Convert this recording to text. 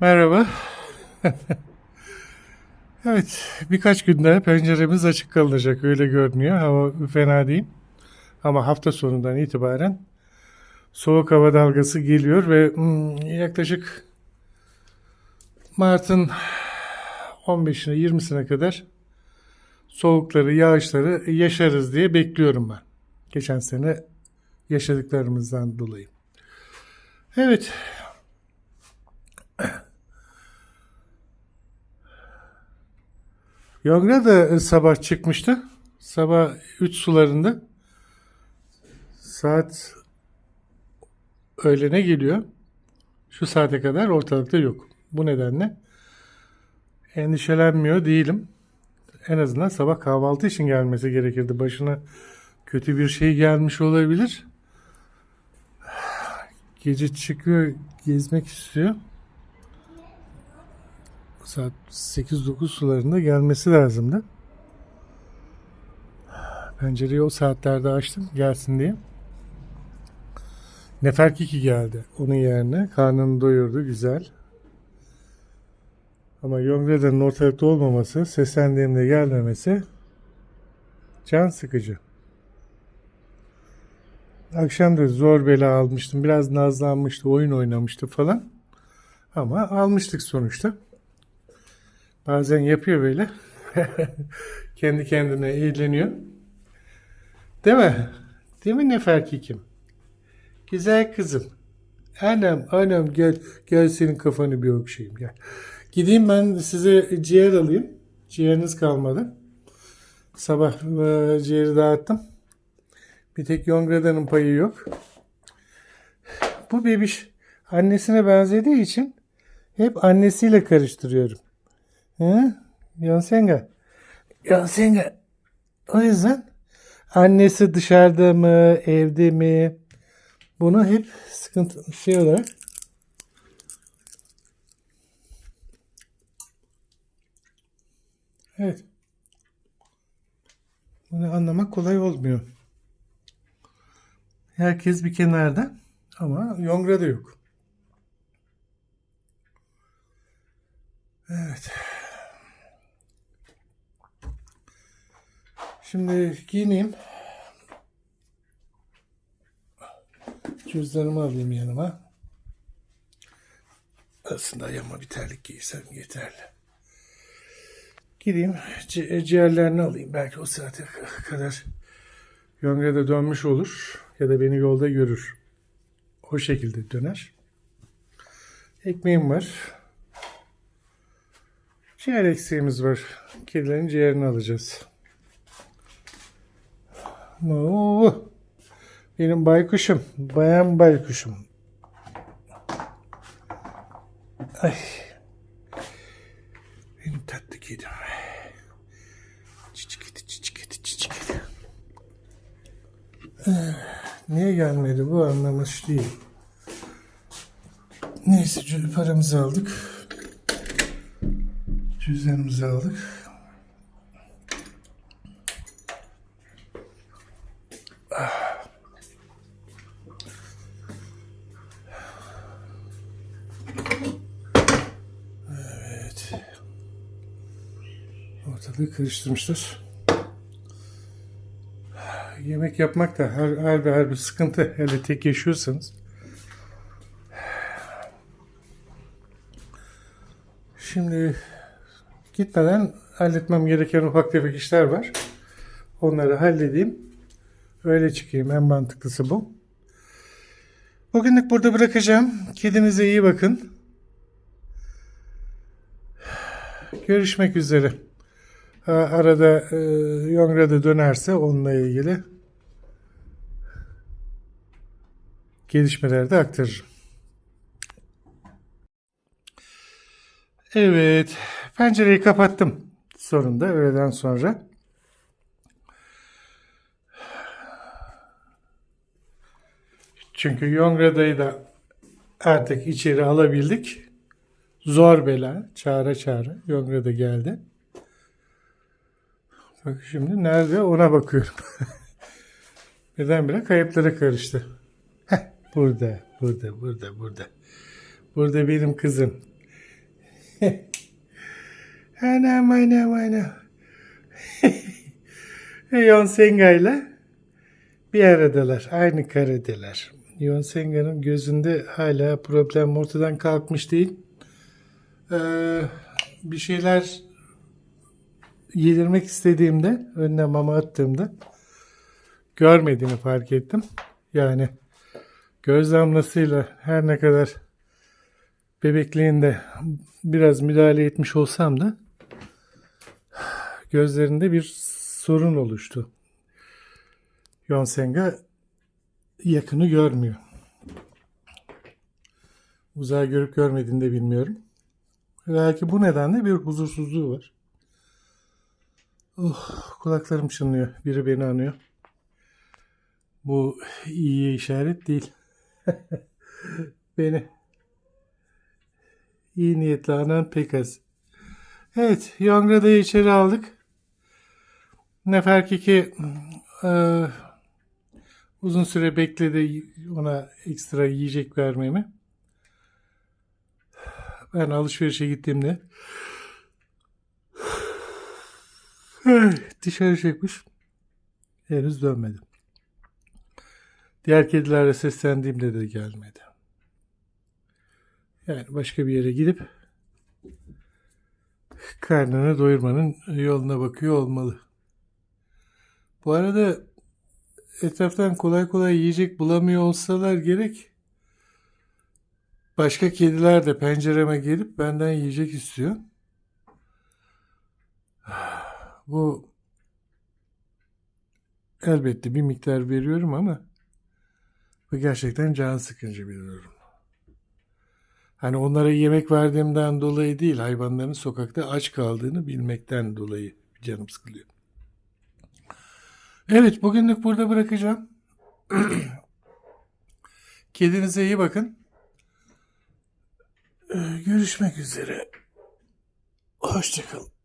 Merhaba. evet, birkaç günde penceremiz açık kalacak öyle görünüyor. Hava fena değil. Ama hafta sonundan itibaren soğuk hava dalgası geliyor ve hmm, yaklaşık Mart'ın 15'ine 20'sine kadar soğukları, yağışları yaşarız diye bekliyorum ben. Geçen sene yaşadıklarımızdan dolayı. Evet, Yongra da sabah çıkmıştı. Sabah 3 sularında. Saat öğlene geliyor. Şu saate kadar ortalıkta yok. Bu nedenle endişelenmiyor değilim. En azından sabah kahvaltı için gelmesi gerekirdi. Başına kötü bir şey gelmiş olabilir. Gece çıkıyor, gezmek istiyor saat 8-9 sularında gelmesi lazımdı. Pencereyi o saatlerde açtım gelsin diye. Neferkiki geldi onun yerine. Karnını doyurdu güzel. Ama Yongreda'nın ortalıkta olmaması, seslendiğimde gelmemesi can sıkıcı. Akşam da zor bela almıştım. Biraz nazlanmıştı, oyun oynamıştı falan. Ama almıştık sonuçta. Bazen yapıyor böyle. Kendi kendine eğleniyor. Değil mi? Değil mi Neferki kim? Güzel kızım. Annem, annem gel, gel senin kafanı bir okşayayım gel. Gideyim ben size ciğer alayım. Ciğeriniz kalmadı. Sabah e, ciğeri dağıttım. Bir tek Yongreda'nın payı yok. Bu bebiş annesine benzediği için hep annesiyle karıştırıyorum. He? Yonsenga. Yonsenga. O yüzden annesi dışarıda mı, evde mi? Bunu hep sıkıntı şey olarak Evet. Bunu anlamak kolay olmuyor. Herkes bir kenarda ama Yongra da yok. Evet. Şimdi giyineyim. Cüzdanımı alayım yanıma. Aslında ayağıma bir terlik giysem yeterli. Gideyim ci- ciğerlerini alayım. Belki o saate kadar Yongre'de dönmüş olur ya da beni yolda görür. O şekilde döner. Ekmeğim var. Ciğer eksiğimiz var. Kedilerin ciğerini alacağız. Oo, benim baykuşum. Bayan baykuşum. Ay. Benim tatlı kedim. Çiçik kedi, çiçik kedi, çiçik kedi. Eh, Niye gelmedi bu anlamış değil. Neyse paramızı aldık. Cüzdanımızı aldık. Ortalığı karıştırmışlar. Yemek yapmak da her, her bir, her bir sıkıntı. Hele tek yaşıyorsanız. Şimdi gitmeden halletmem gereken ufak tefek işler var. Onları halledeyim. Öyle çıkayım. En mantıklısı bu. Bugünlük burada bırakacağım. Kedinize iyi bakın. Görüşmek üzere. Arada e, Yongra'da dönerse onunla ilgili gelişmeleri de aktarırım. Evet. Pencereyi kapattım. Sonunda öğleden sonra. Çünkü Yongrada'yı da artık içeri alabildik. Zor bela. Çağıra çağıra. Yongrada geldi. Bak şimdi nerede ona bakıyorum. Birdenbire kayıplara karıştı. Heh, burada, burada, burada, burada. Burada benim kızım. anam anam anam. Yonsenga ile bir aradalar. Aynı karedeler. Yonsenga'nın gözünde hala problem ortadan kalkmış değil. Ee, bir şeyler yedirmek istediğimde, önüne mama attığımda görmediğini fark ettim. Yani göz damlasıyla her ne kadar bebekliğinde biraz müdahale etmiş olsam da gözlerinde bir sorun oluştu. Yonsenga yakını görmüyor. Uzağı görüp görmediğini de bilmiyorum. Belki bu nedenle bir huzursuzluğu var. Oh, kulaklarım çınlıyor. Biri beni anıyor. Bu iyiye işaret değil. beni iyi niyetli anan pek az. Evet, Yongrada'yı içeri aldık. Ne fark ki e, uzun süre bekledi ona ekstra yiyecek vermemi. Ben alışverişe gittiğimde dışarı çıkmış. Henüz dönmedim. Diğer kedilerle seslendiğimde de gelmedi. Yani başka bir yere gidip karnını doyurmanın yoluna bakıyor olmalı. Bu arada etraftan kolay kolay yiyecek bulamıyor olsalar gerek başka kediler de pencereme gelip benden yiyecek istiyor. Bu elbette bir miktar veriyorum ama bu gerçekten can sıkıcı bir durum. Hani onlara yemek verdiğimden dolayı değil, hayvanların sokakta aç kaldığını bilmekten dolayı canım sıkılıyor. Evet, bugünlük burada bırakacağım. Kedinize iyi bakın. Ee, Görüşmek üzere. Hoşçakalın.